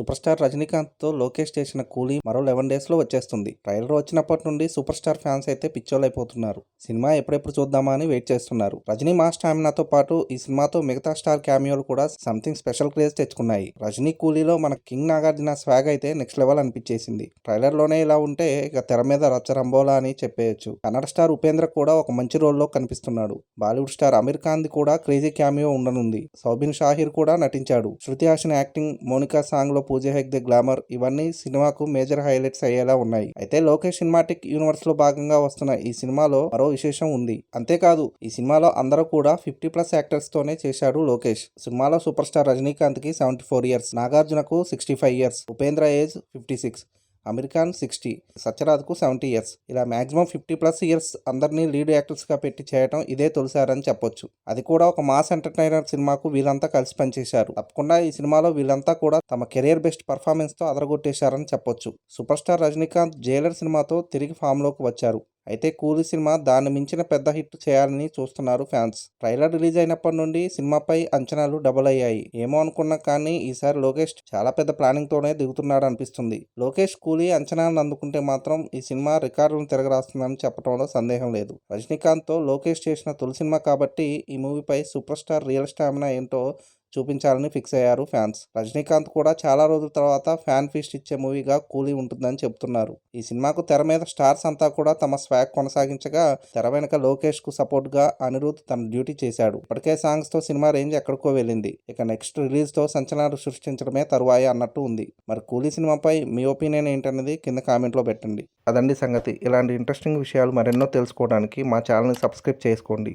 Super star రజనీకాంత్తో Lokesh చేసిన కూలీ మరో లెవెన్ డేస్లో వచ్చేస్తుంది. ట్రైలర్ వచ్చినప్పటి నుండి సూపర్ స్టార్ ఫ్యాన్స్ అయితే పిచ్చోలైపోతున్నారు. సినిమా ఎప్పుడెప్పుడు చూద్దామా అని వెయిట్ చేస్తున్నారు. రజనీ మా స్టామినాతో పాటు ఈ సినిమాతో మిగతా స్టార్ క్యామియోలు కూడా సంథింగ్ స్పెషల్ క్రేజ్ తెచ్చుకున్నాయి. రజనీ కూలీలో మన కింగ్ నాగార్జున స్వాగ్ అయితే నెక్స్ట్ లెవెల్ అనిపించేసింది. ట్రైలర్లోనే ఇలా ఉంటే ఇక తెర మీద రచ్చరంబోలా అని చెప్పేయచ్చు. కన్నడ స్టార్ ఉపేంద్ర కూడా ఒక మంచి రోల్లో కనిపిస్తున్నాడు. బాలీవుడ్ స్టార్ అమీర్ ఖాన్ కూడా క్రేజీ క్యామియో ఉండనుంది. సౌబిన్ షాహిర్ కూడా నటించాడు. శృతి హాసన్ యాక్టింగ్ మోనికా సాంగ్లో పూజ హెగ్దే గ్లామర్ ఇవన్నీ సినిమాకు మేజర్ హైలైట్స్ అయ్యేలా ఉన్నాయి. అయితే లోకేష్ సినిమాటిక్ యూనివర్స్లో భాగంగా వస్తున్న ఈ సినిమాలో మరో విశేషం ఉంది. అంతేకాదు ఈ సినిమాలో అందరూ కూడా ఫిఫ్టీ ప్లస్ యాక్టర్స్ తోనే చేశాడు లోకేష్. సినిమాలో సూపర్ స్టార్ రజనీకాంత్కి seventy four years నాగార్జునకు sixty five years Upendra age fifty six. Aamir Khan sixty సత్యరాజ్కు seventy years. ఇలా మ్యాక్సిమం ఫిఫ్టీ ప్లస్ ఇయర్స్ అందరినీ లీడ్ యాక్టర్స్గా పెట్టి చేయడం ఇదే తొలిసారని చెప్పొచ్చు. అది కూడా ఒక మాస్ ఎంటర్టైనర్ సినిమాకు వీళ్ళంతా కలిసి పనిచేశారు. తప్పకుండా ఈ సినిమాలో వీళ్ళంతా కూడా తమ కెరియర్ బెస్ట్ పర్ఫార్మెన్స్తో అదరగొట్టేశారని చెప్పొచ్చు. సూపర్ స్టార్ రజనీకాంత్ జైలర్ సినిమాతో తిరిగి ఫామ్లోకి వచ్చారు. అయితే కూలీ సినిమా దాన్ని మించిన పెద్ద హిట్ చేయాలని చూస్తున్నారు ఫ్యాన్స్. ట్రైలర్ రిలీజ్ అయినప్పటి నుండి సినిమాపై అంచనాలు డబుల్ అయ్యాయి. ఏమో అనుకున్నా కానీ ఈసారి లోకేష్ చాలా పెద్ద ప్లానింగ్ తోనే దిగుతున్నాడు అనిపిస్తుంది. లోకేష్ కూలీ అంచనాలను అందుకుంటే మాత్రం ఈ సినిమా రికార్డులను తిరగరాస్తుందని చెప్పడంలో సందేహం లేదు. రజనీకాంత్తో లోకేష్ చేసిన తొలి సినిమా కాబట్టి ఈ మూవీపై సూపర్ స్టార్ రియల్ స్టామినా ఏంటో చూపించాలని ఫిక్స్ అయ్యారు ఫ్యాన్స్. రజనీకాంత్ కూడా చాలా రోజుల తర్వాత ఫ్యాన్ ఫీస్ట్ ఇచ్చే మూవీగా కూలీ ఉంటుందని చెప్తున్నారు ఈ సినిమాకు తెర మీద స్టార్స్ అంతా కూడా తమ స్వాగ్ కొనసాగించగా తెర వెనుక లోకేష్కు సపోర్ట్గా అనిరుద్ తన డ్యూటీ చేశాడు. ఇప్పటికే సాంగ్స్తో సినిమా రేంజ్ ఎక్కడికో వెళ్ళింది. ఇక నెక్స్ట్ రిలీజ్తో సంచలనాలు సృష్టించడమే తరువాయి అన్నట్టు ఉంది. మరి కూలీ సినిమాపై మీ ఒపీనియన్ ఏంటనేది కింద కామెంట్లో పెట్టండి. అదండి సంగతి. ఇలాంటి ఇంట్రెస్టింగ్ విషయాలు మరెన్నో తెలుసుకోవడానికి మా ఛానల్ని సబ్స్క్రైబ్ చేసుకోండి.